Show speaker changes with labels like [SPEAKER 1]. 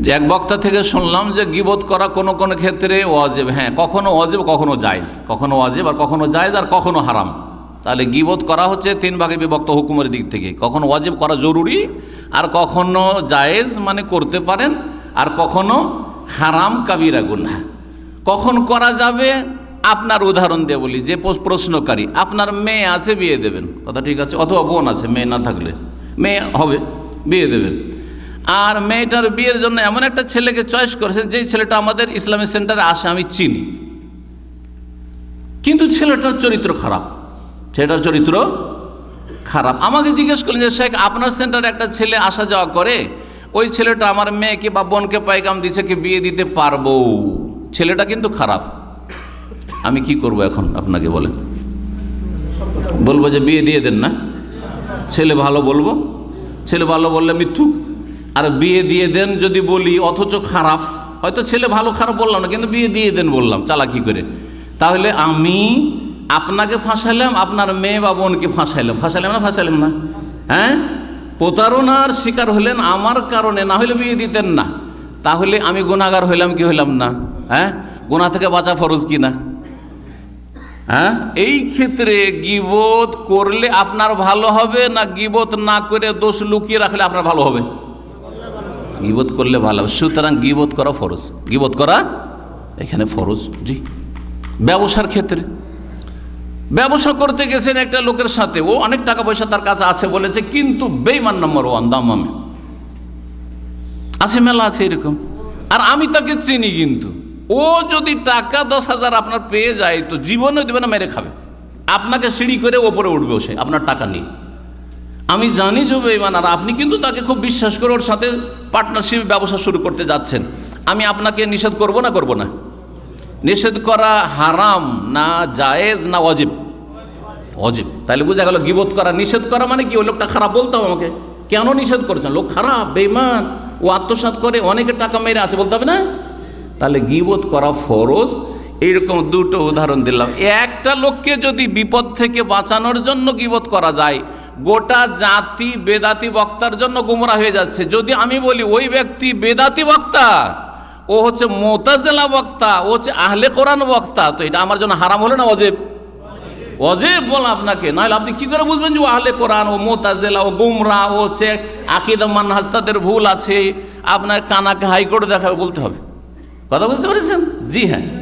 [SPEAKER 1] যে এক বক্তা থেকে শুনলাম যে গিবত করা কোনো কোনো ক্ষেত্রে ওয়াজেব। হ্যাঁ কখনো ওয়াজেব, কখনো জায়েজ। কখনো ওয়াজেব আর কখনো জায়েজ আর কখনো হারাম। তাহলে গিবত করা হচ্ছে তিন ভাগে বিভক্ত হুকুমের দিক থেকে। কখনো ওয়াজেব করা জরুরি আর কখনো জায়েজ মানে করতে পারেন আর কখনো হারাম কাবিরা গুনহা। কখন করা যাবে? আপনার উদাহরণ দিয়ে বলি, যে প্রশ্নকারী, আপনার মেয়ে আছে, বিয়ে দেবেন। কথা ঠিক আছে? অথবা বোন আছে, মেয়ে না থাকলে। মেয়ে হবে, বিয়ে দেবেন। আর মেয়েটার বিয়ের জন্য এমন একটা ছেলেকে চয়েস করেছেন, যেই ছেলেটা আমাদের ইসলামী সেন্টারে আসে, আমি চিনি। কিন্তু ছেলেটার চরিত্র খারাপ। ছেলেটার চরিত্র খারাপ। আমাকে জিজ্ঞেস করলেন যে, শেখ, আপনার সেন্টারে একটা ছেলে আসা যাওয়া করে, ওই ছেলেটা আমার মেয়েকে বা বোনকে পাইগাম দিচ্ছে কি বিয়ে দিতে পারব? ছেলেটা কিন্তু খারাপ। আমি কি করব এখন, আপনাকে বলেন? বলব যে, বিয়ে দিয়ে দেন না। ছেলে ভালো বলব। ছেলে ভালো বললে মিথ্যুক। আর বিয়ে দিয়ে দেন যদি বলি, অথচ খারাপ। হয়তো ছেলে ভালো খারাপ বললাম না, কিন্তু বিয়ে দিয়ে দেন বললাম, চালাকি করে। তাহলে আমি আপনাকে ফাঁসাইলাম, আপনার মেয়ে বা বোনকে ফাঁসাইলাম। ফাঁসাইলাম না ফাঁসাইলাম না। হ্যাঁ? প্রতারণার শিকার হলেন আমার কারণে, না হলে বিয়ে দিতেন না। তাহলে আমি গুণাগার হইলাম কি হইলাম না? হ্যাঁ? গোনা থেকে বাঁচা ফরজ কি না? হ্যাঁ? এই ক্ষেত্রে গিবত করলে আপনার ভালো হবে, না গিবত না করে দোষ লুকিয়ে রাখলে আপনার ভালো হবে? গিবত করলে ভালো হবে। সুতরাং গিবত করা ফরজ। গিবত করা এখানে ফরজ, জি। ব্যবসার ক্ষেত্রে। ব্যবসা করতে গেছেন একটা লোকের সাথে, ও অনেক টাকা পয়সা তার কাছে আছে বলেছে, কিন্তু বেইমান নম্বর ওয়ান দামামে আছে, মেলা আছে এরকম। আর আমি তাকে চিনি কিন্তু। ও যদি টাকা দশ হাজার আপনার পেয়ে যায়, তো জীবনে দেবে না, মেরে খাবে। আপনাকে সিঁড়ি করে ওপরে উঠবে সে, আপনার টাকা নিয়ে। আমি জানি যে বেইমান আর আপনি কিন্তু তাকে খুব বিশ্বাস করে ওর সাথে পার্টনারশিপ ব্যবসা শুরু করতে যাচ্ছেন। আমি আপনাকে নিষেধ করব না করব না? নিষেধ করা হারাম না জায়েজ না অজিব অজিব তাহলে বোঝা গেল গিবোধ করা, নিষেধ করা মানে কি? ওই লোকটা খারাপ বলতে হবে আমাকে। কেন নিষেধ করেছেন? লোক খারাপ বেইমান ও আত্মসাৎ করে অনেকের টাকা মেরে আছে, বলতে হবে না? তাহলে গিবোধ করা ফরজ। এইরকম দুটো উদাহরণ দিলাম। একটা লোককে যদি বিপদ থেকে বাঁচানোর জন্য গিবোধ করা যায় গোটা জাতি বেদাতি বক্তার জন্য গুমরা হয়ে যাচ্ছে। যদি আমি বলি, ওই ব্যক্তি বেদাতি বক্তা, ও হচ্ছে মোতাজেলা বক্তা, ও হচ্ছে আহলে কোরআন বক্তা, তো এটা আমার জন্য হারাম হলো না অজেব অজেব বল আপনাকে, নাহলে আপনি কি করে বুঝবেন যে ও আহলে কোরআন, ও মোতাজেলা, ও গুমরা, ও হচ্ছে আকিদা মানহাজ, তাদের ভুল আছে, আপনার কানাকে হাইকোর্টে দেখাবে বলতে হবে। কথা বুঝতে পেরেছেন? জি হ্যাঁ।